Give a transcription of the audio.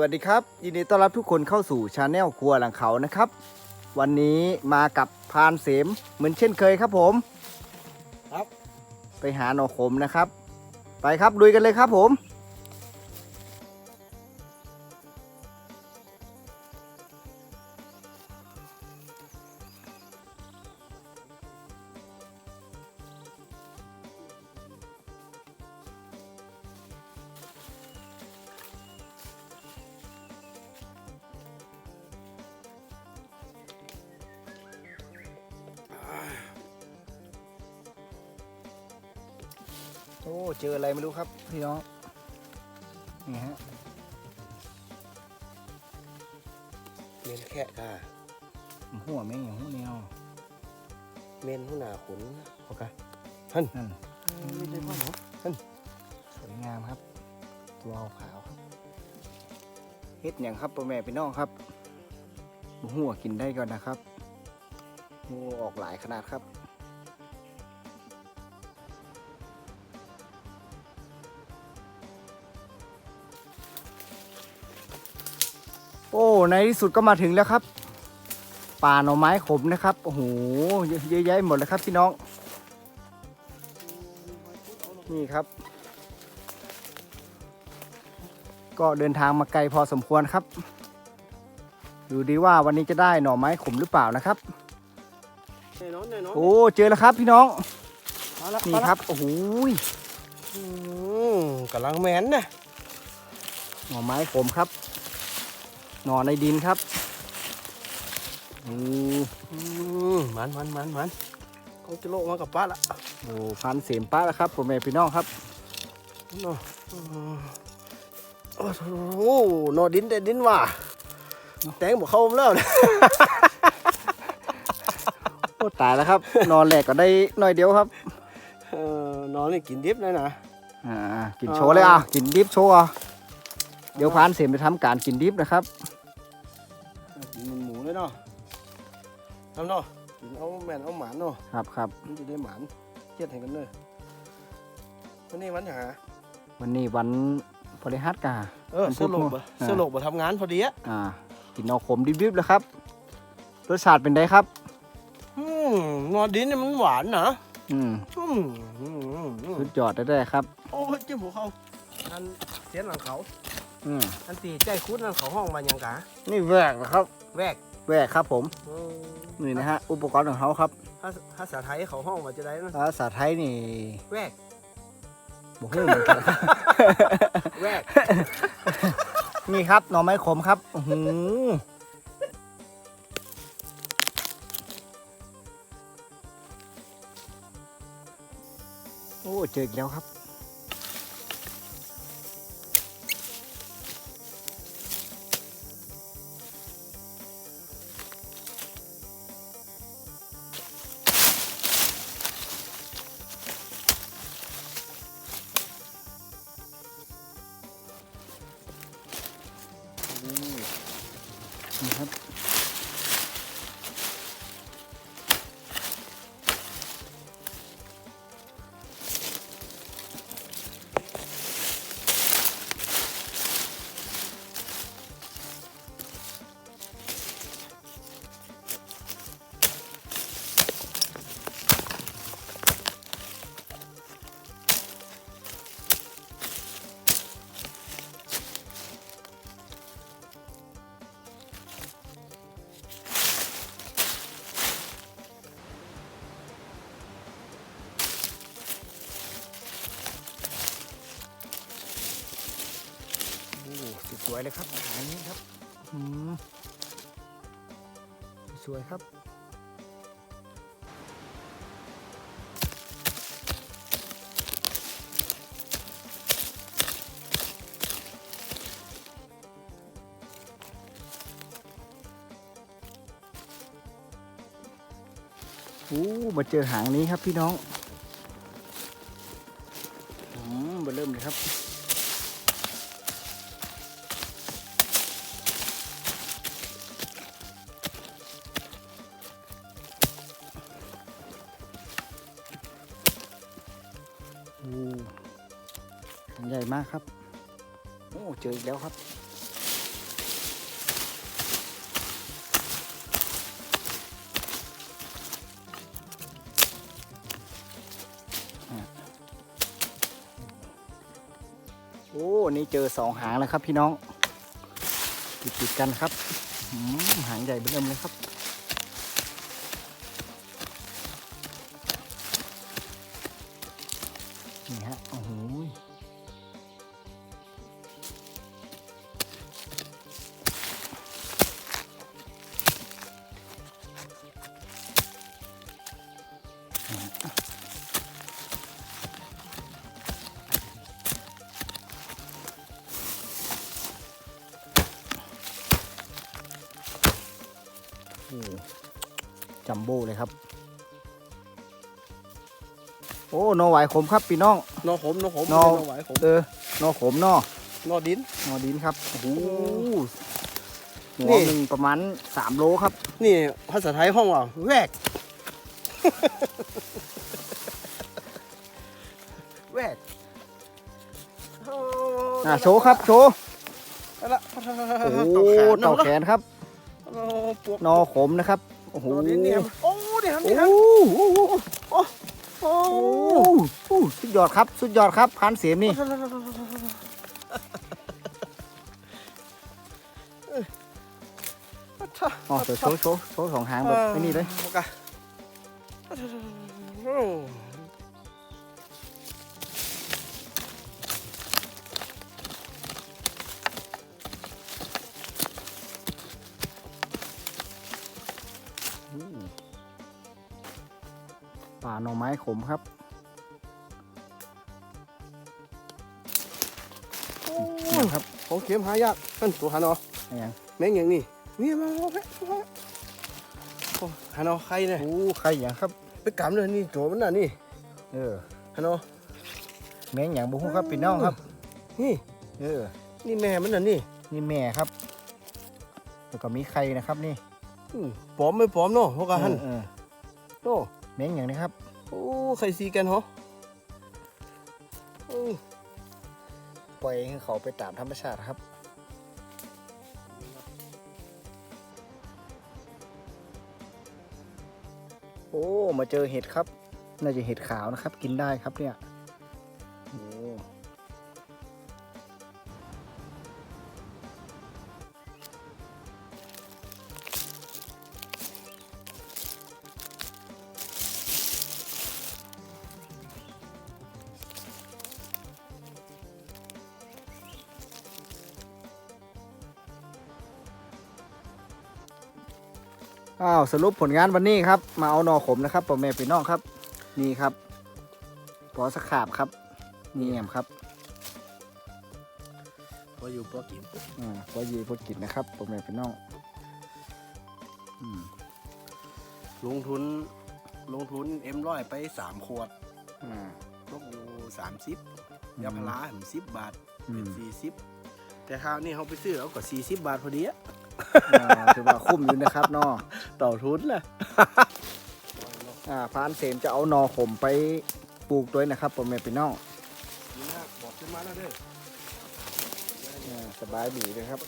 วัสดีครับ ยินดีต้อนรับทุกคนเข้าสู่ชาแนลครัวหลังเขานะครับ วันนี้มากับพรานเสมเหมือนเช่นเคยครับผม ครับ ไปหาหน่อขมนะครับ ไปครับลุยกันเลยครับผม โอ้เจออะไรไม่รู้ครับพี่น้องนี่ฮะเมนแค่ค่ะหัวแม่งอย่างหัวแนวเมนหัวหน้าขุนโอเคนั่นไม่ได้พ่อหรอสวยงามครับ ตัวขาวๆครับเฮ็ดอย่างครับพ่อแม่พี่น้องครับหัวกินได้ก่อนนะครับโอ้ออกหลายขนาดครับ โอ้ในที่สุดก็มาถึงแล้วครับ ป่าหน่อไม้ขมนะครับโอ้โหเยอะเยอะแยะหมดเลยครับพี่น้อง นี่ครับ ก็เดินทางมาไกลพอสมควรครับดูดีว่าวันนี้จะได้หน่อไม้ขมหรือเปล่านะครับแน่นอนแน่นอนโอ้เจอแล้วครับพี่น้องมาละนี่ครับโอ้โหยอืมกำลังแมนนะหน่อไม้ขมครับ หน่อในดินครับโอ้อืมมันมันมันมันเขาจะโลกมากับป้าละโหพันเสียมป้าแล้วครับผมแม่พี่น้องครับเนาะอืมโอ้โหนอดินแต่ดินว่ะแตงบอกเข้าผมแล้วนะโอ้ตายแล้วครับ นอนแหลกก็ได้หน่อยเดียวครับเออนอนนี่กินดิบเลยนะอ่ากินโชว์เลยอะกินดิฟโชว์อะเดี๋ยวพานเสียมไปทำการกินดิฟนะครับกินมันหมู เลยเนาะทำเนาะกินเอาแมนเอาหมานเนาะครับครับมันจะได้หมานเทียดให้กันเลยวันนี้วันหาวันนี้วันพฤหัสกาเออมันสพูดรุปมั่วอะอ่าสรุปมาทำงานพอดีอะอ่ากินเอาขมดิบๆแล้วครับรสชาติเป็นไงครับอืมนอดินเนี่ยมันหวานนะอืมอืมอืมอืมอืมสุดยอดได้ๆครับ โอ้ยเจ้าหัวเขาอันเสียนหลังเขา อืมอันตีใจคุดนั่นเขาห้องมายังกะนี่แหวกนะครับ แวก แหวกครับผมอืมนี่นะฮะอุปกรณ์ของเขาครับภาษาภาษาไทยเขาห้องมาจะได้นะภาษาไทยนี่แวกบอกให้เหมือนกันแวกนี่ครับหน่อไม้ขมครับโอ้โหโอ้เจออีกแล้วครับ นะครับ วยเลยครับอาหารนี้ครับอืมสวยครับโอ้มาเจอหางนี้ครับพี่น้องอืมมาเริ่มเลยครับ ใหญ่มากครับ โอ้ เจออีกแล้วครับ โอ้ นี่เจอสองหางแล้วครับพี่น้อง ติดติกันครับ หางใหญ่เบิ่มเลยครับ จัมโบ้เลยครับ โอ้หนอไหวายขมครับพี่น้องนอขมนอขมนอนอไหวขมเออหนอขมหนอนอดินหนอดินครับโอ้โหหันี่วหนึ่งประมาณสามโลครับ นี่ภาษาไทยห้องว่าแวกแวกอ่าโชว์ครับโชว์เอาละโอ้โหต่อเต่าแขแขนนครับ เอาปวกนอขมนะครับ โอ้โหนอดินเนี่ยโอ้เนี่ยครับโอ้นี่ครับโหโอ้โอ้โหสุดยอดครับ สุดยอดครับพันเสียมนี่ อ๋อเดี๋ยวโชว์โชว์โชว์สองหางแบบไม่นี่เลย โอ หน่อไม้ขมครับนี่ครับของเข็มหายากนั่นตัวหานออะไรอย่างแม่งอย่างนี้นี่มาเอาไปเอาไปโอ้หานอใครเนี่ยโอ้ใครอย่างครับ ไปกำเลยนี่ตัวมันน่ะนี่เออหานอแมงอย่างบุ้งครับพี่น้องครับ นี่เออนี่แม่มันน่ะนี่นี่แม่ครับ แล้วก็มีไข่นะครับนี่ อืมปลอมไม่ปลอมเนาะพวกกะหันเออโอ้ แมงอย่างนี้ครับ โอ้ใครซีกันเหรออืมปล่อยให้เขาไปตามธรรมชาติครับโอ้ มาเจอเห็ดครับ น่าจะเห็ดขาวนะครับ กินได้ครับเนี่ย อ้าวสรุปผลงานวันนี้ครับ มาเอาหนอขมนะครับพ่อแม่พี่น้องครับ นี่ครับปอสขาบครับ นี่แอมครับพออยู่พอกินอ่าปอยีพดกินนะครับพ่อแม่พี่น้องอืมลงทุนลงทุนเอ็มร้อยไปสามขวดอ่า ตกอยู่สามสิบยาพาราถึงสิบบาทอืเป็นมสี่สิบแต่คราวนี้เขาไปซื้อเอาก็สี่สิบบาทพอดีอะ อ่าถือว่าคุ้มอยู่นะครับเนอต่อทุนแหละอ่าพานเสมจะเอาหนอขมไปปลูกด้วยนะครับพ่อแม่พี่น้องนี่นะบอกขึ้นมาแล้วเด้ออ่าสบายดีเลยครับ